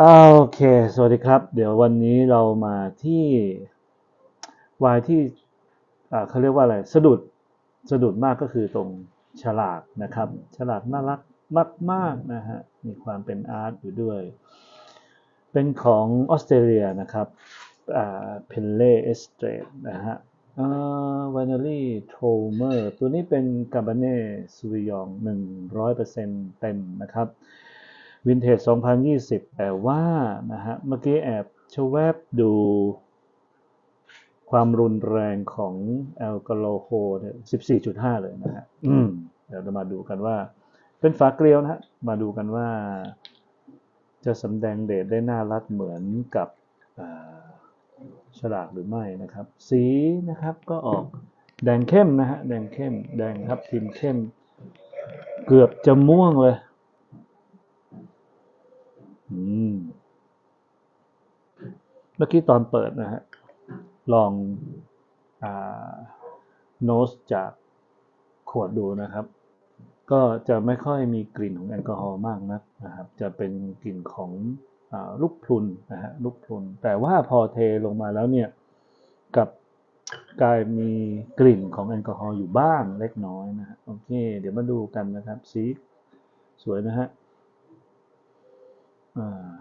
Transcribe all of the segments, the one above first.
โอเค สวัสดีครับ เดี๋ยววันนี้เรามาที่วายที่เขาเรียกว่าอะไร สะดุด สะดุดมากก็คือตรงฉลากนะครับ ฉลากน่ารักมากๆนะฮะ มีความเป็นอาร์ตอยู่ด้วย เป็นของออสเตรเลียนะครับเพนเล่เอสเตรดนะฮะอ่าวานารี่โทเมอร์ ตัวนี้เป็นกาบาเน่ซูวิยองหนึ่งร้อยเปอร์เซ็นต์เต็มนะครับ วินเทจ 2020 แต่ว่านะฮะเมื่อกี้แอบชะแวบดูความรุนแรงของแอลกอฮอล์โฮเนี่ย 14.5 เลยนะฮะอืมเดี๋ยวเรามาดูกันว่า เป็นฝาเกลียวนะฮะ มาดูกันว่า จะสำแดงเดชได้น่ารักเหมือนกับอ่าฉลากหรือไม่นะครับ สีนะครับก็ออกแดงเข้มนะฮะ แดงเข้ม แดงครับทิมเข้ม เกือบจะม่วงเลย อืม เมื่อกี้ตอนเปิดนะฮะ ลองโนสจากขวดดูนะครับ ก็จะไม่ค่อยมีกลิ่นของแอลกอฮอล์มากนักนะครับ จะเป็นกลิ่นของอลูกพลุนนะฮะลูกพลุน แต่ว่าพอเทลงมาแล้วเนี่ยกับกลายมีกลิ่นของแอลกอฮอล์อยู่บ้างเล็กน้อยนะฮะโอเค เดี๋ยวมาดูกันนะครับ สีสวยนะฮะ อ่า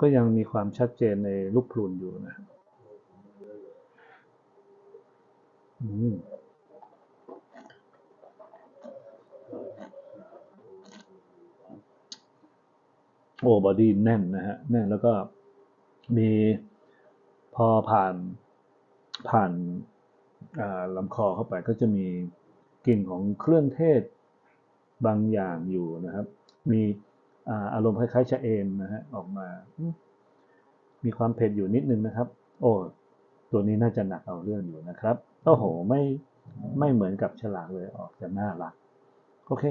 ก็ยังมีความชัดเจนในลูกพลุนอยู่นะอืมโอ้บอดี้แน่นนะฮะแน่นแล้วก็มีพอผ่านผ่านาลำคอเข้าไปก็จะมีกลิ่นของเครื่องเทศบางอย่างอยู่นะครับ มี อารมณ์คล้ายๆชะเอมนะฮะออกมามมีความเผ็ดอยู่นิดนึงนะครับ โอ้ตัวนี้น่าจะหนักเอาเรื่องอยู่นะครับโอ้โหไม่ไม่เหมือนกับฉลากเลยออกจะน่ารัก โอเค